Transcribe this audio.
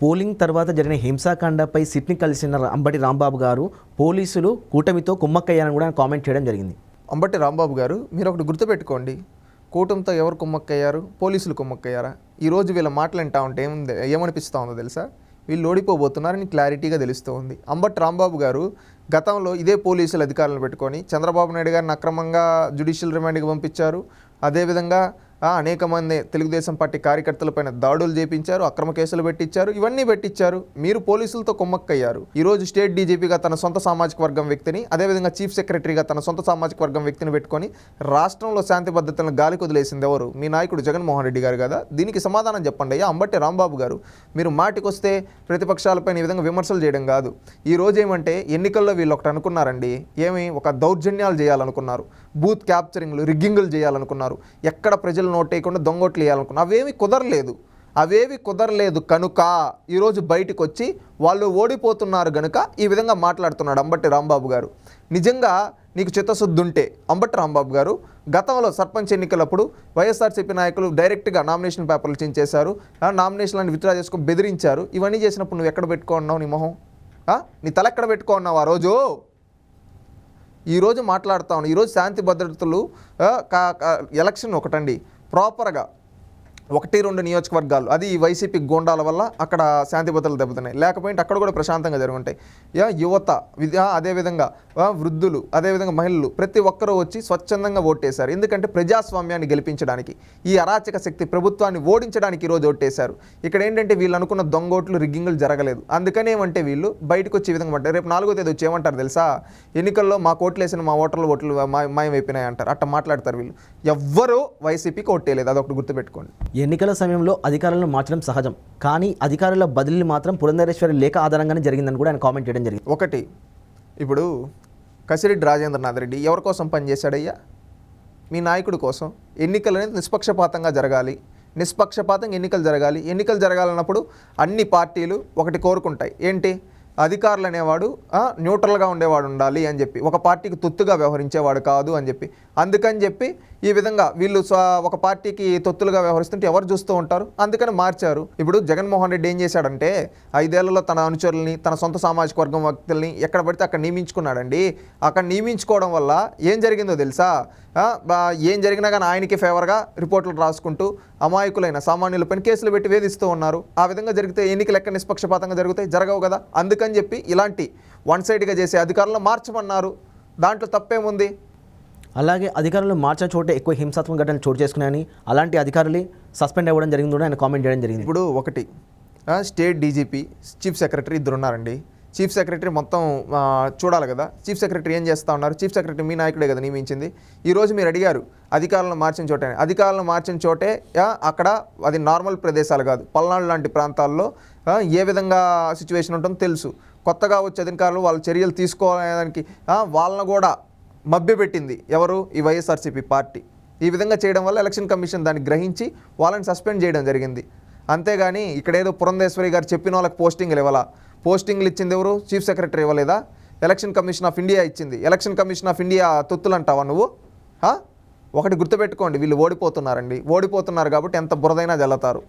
Polling తర్వాత జరిగిన హింసాకాండపై సిట్ని కలిసిన అంబటి రాంబాబు గారు పోలీసులు కూటమితో కుమ్మక్కయ్యారని కూడా కామెంట్ చేయడం జరిగింది. అంబటి రాంబాబు గారు మీరు ఒకటి గుర్తుపెట్టుకోండి. కూటమితో ఎవరు కుమ్మక్కయ్యారు? పోలీసులు కుమ్మక్కయ్యారా? ఈరోజు వీళ్ళ మాటలు వింటా ఉంటే ఏముంది? ఏమనిపిస్తూ ఉందో తెలుసా? వీళ్ళు ఓడిపోబోతున్నారని క్లారిటీగా తెలుస్తూ ఉంది. అంబటి రాంబాబు గారు గతంలో ఇదే పోలీసుల అధికారులను పెట్టుకొని చంద్రబాబు నాయుడు గారిని అక్రమంగా జ్యుడిషియల్ రిమాండ్కి పంపించారు. అదేవిధంగా అనేక మంది తెలుగుదేశం పార్టీ కార్యకర్తలపైన దాడులు చేపించారు అక్రమ కేసులు పెట్టించారు ఇవన్నీ పెట్టించారు మీరు పోలీసులతో కుమ్మక్కయ్యారు. ఈ రోజు స్టేట్ డీజీపీగా తన సొంత సామాజిక వర్గం వ్యక్తిని అదేవిధంగా చీఫ్ సెక్రటరీగా తన సొంత సామాజిక వర్గం వ్యక్తిని పెట్టుకొని రాష్ట్రంలో శాంతి భద్రతలను గాలి వదిలేసింది ఎవరు? మీ నాయకుడు జగన్మోహన్ రెడ్డి గారు కదా? దీనికి సమాధానం చెప్పండి అయ్యా. అంబట్టి రాంబాబు గారు మీరు మాటికొస్తే ప్రతిపక్షాలపైన ఈ విధంగా విమర్శలు చేయడం కాదు. ఈ రోజు ఏమంటే ఎన్నికల్లో వీళ్ళు ఒకటి అనుకున్నారండి. ఏమి? ఒక దౌర్జన్యాలు చేయాలనుకున్నారు. బూత్ క్యాప్చరింగ్లు రిగ్గింగులు చేయాలనుకున్నారు. ఎక్కడ ప్రజలు నోటేయకుండా దొంగోట్లు వేయాలనుకున్నారు అవేమి కుదరలేదు. అవేవి కుదరలేదు కనుక ఈరోజు బయటకు వచ్చి వాళ్ళు ఓడిపోతున్నారు గనుక ఈ విధంగా మాట్లాడుతున్నాడు అంబట్టి రాంబాబు గారు. నిజంగా నీకు చిత్తశుద్ధి ఉంటే అంబట్టి రాంబాబు గారు గతంలో సర్పంచ్ ఎన్నికలప్పుడు వైఎస్ఆర్సీపీ నాయకులు డైరెక్ట్గా నామినేషన్ పేపర్లు చించేశారు. నామినేషన్లను విత్డ్రా చేసుకొని బెదిరించారు. ఇవన్నీ చేసినప్పుడు నువ్వు ఎక్కడ పెట్టుకున్నావు నీ మొహం? నీ తల ఎక్కడ పెట్టుకున్నావు ఆ రోజు? ఈరోజు మాట్లాడుతా ఉన్నాం ఈరోజు శాంతి భద్రతలు ఎలక్షన్ ఒకటండి. ప్రాపర్గా ఒకటి రెండు నియోజకవర్గాలు అది ఈ వైసీపీ గోండాల వల్ల అక్కడ శాంతి భద్రతలు దెబ్బతున్నాయి. లేకపోయింటే అక్కడ కూడా ప్రశాంతంగా జరుగుంటాయి. యా యువత విద్య అదేవిధంగా వృద్ధులు అదేవిధంగా మహిళలు ప్రతి ఒక్కరూ వచ్చి స్వచ్ఛందంగా ఓటేశారు. ఎందుకంటే ప్రజాస్వామ్యాన్ని గెలిపించడానికి ఈ అరాచక శక్తి ప్రభుత్వాన్ని ఓడించడానికి ఈరోజు ఓటేశారు. ఇక్కడ ఏంటంటే వీళ్ళు అనుకున్న దొంగోట్లు రిగ్గింగ్లు జరగలేదు. అందుకనేమంటే వీళ్ళు బయటకు వచ్చే విధంగా అంటారు రేపు నాలుగో తేదీ వచ్చి ఏమంటారు తెలుసా? ఎన్నికల్లో మా కోట్లు వేసిన మా ఓటర్లు ఓట్లు మాయమైపోయినాయి అంటారు అట్ట మాట్లాడతారు వీళ్ళు. ఎవ్వరూ వైసీపీకి ఓటేయలేదు అదొకటి గుర్తుపెట్టుకోండి. ఎన్నికల సమయంలో అధికారులను మార్చడం సహజం. కానీ అధికారుల బదిలీ మాత్రం పురంధరేశ్వరి లేఖ ఆధారంగానే జరిగిందని కూడా ఆయన కామెంట్ చేయడం జరిగింది. ఒకటి ఇప్పుడు కసిరెడ్డి రాజేంద్రనాథ్ రెడ్డి ఎవరి కోసం పనిచేశాడయ్యా మీ నాయకుడి కోసం. ఎన్నికలు అనేది నిష్పక్షపాతంగా జరగాలి. నిష్పక్షపాతంగా ఎన్నికలు జరగాలి. ఎన్నికలు జరగాలన్నప్పుడు అన్ని పార్టీలు ఒకటి కోరుకుంటాయి. ఏంటి? అధికారులు అనేవాడు న్యూట్రల్గా ఉండేవాడు ఉండాలి అని చెప్పి. ఒక పార్టీకి తొత్తుగా వ్యవహరించేవాడు కాదు అని చెప్పి. అందుకని చెప్పి ఈ విధంగా వీళ్ళు ఒక పార్టీకి తొత్తులుగా వ్యవహరిస్తుంటే ఎవరు చూస్తూ ఉంటారు? అందుకని మార్చారు. ఇప్పుడు జగన్మోహన్ రెడ్డి ఏం చేశాడంటే ఐదేళ్ళలో తన అనుచరుల్ని తన సొంత సామాజిక వర్గం వ్యక్తుల్ని ఎక్కడ పడితే అక్కడ నియమించుకున్నాడండి. అక్కడ నియమించుకోవడం వల్ల ఏం జరిగిందో తెలుసా? బా- ఏం జరిగినా కానీ ఆయనకి ఫేవర్గా రిపోర్ట్లు రాసుకుంటూ అమాయకులైన సామాన్యులపైన కేసులు పెట్టి వేధిస్తూ ఉన్నారు. ఆ విధంగా జరిగితే ఎన్నికలు ఎక్కడ నిష్పక్షపాతంగా జరుగుతాయి? జరగవు కదా? అందుకని చెప్పి ఇలాంటి వన్ సైడ్గా చేసే అధికారులను మార్చమన్నారు. దాంట్లో తప్పేముంది? అలాగే అధికారులు మార్చిన చోటే ఎక్కువ హింసాత్మక ఘటనలు చోటు చేసుకున్నాయని అలాంటి అధికారులు సస్పెండ్ అవ్వడం జరిగింది కూడా ఆయన కామెంట్ చేయడం జరిగింది. ఇప్పుడు ఒకటి స్టేట్ డీజీపీ చీఫ్ సెక్రటరీ ఇద్దరు ఉన్నారండి. చీఫ్ సెక్రటరీ మొత్తం చూడాలి కదా. చీఫ్ సెక్రటరీ ఏం చేస్తా ఉన్నారు? చీఫ్ సెక్రటరీ మీ నాయకుడే కదా నియమించింది. ఈరోజు మీరు అడిగారు అధికారులను మార్చిన చోటే అధికారులను మార్చిన చోటే అక్కడ అది నార్మల్ ప్రదేశాలు కాదు. పల్నాడు లాంటి ప్రాంతాల్లో ఏ విధంగా సిచ్యువేషన్ ఉంటుందో తెలుసు. కొత్తగా వచ్చే అధికారులు వాళ్ళ చర్యలు తీసుకోవడానికి వాళ్ళను వాళ్ళని కూడా మభ్యపెట్టింది. ఎవరు? ఈ వైఎస్ఆర్సీపీ పార్టీ. ఈ విధంగా చేయడం వల్ల ఎలక్షన్ కమిషన్ దాన్ని గ్రహించి వాళ్ళని సస్పెండ్ చేయడం జరిగింది. అంతేగాని ఇక్కడ ఏదో పురంధేశ్వరి గారు చెప్పిన వాళ్ళకి పోస్టింగ్లు ఇవ్వాలా? పోస్టింగ్లు ఇచ్చింది ఎవరు? చీఫ్ సెక్రటరీ ఇవ్వలేదా? ఎలక్షన్ కమిషన్ ఆఫ్ ఇండియా ఇచ్చింది. ఎలక్షన్ కమిషన్ ఆఫ్ ఇండియా తొత్తులు అంటావా నువ్వు ఒకటి గుర్తుపెట్టుకోండి వీళ్ళు ఓడిపోతున్నారండి. ఓడిపోతున్నారు కాబట్టి ఎంత బురదైనా జల్లతారు.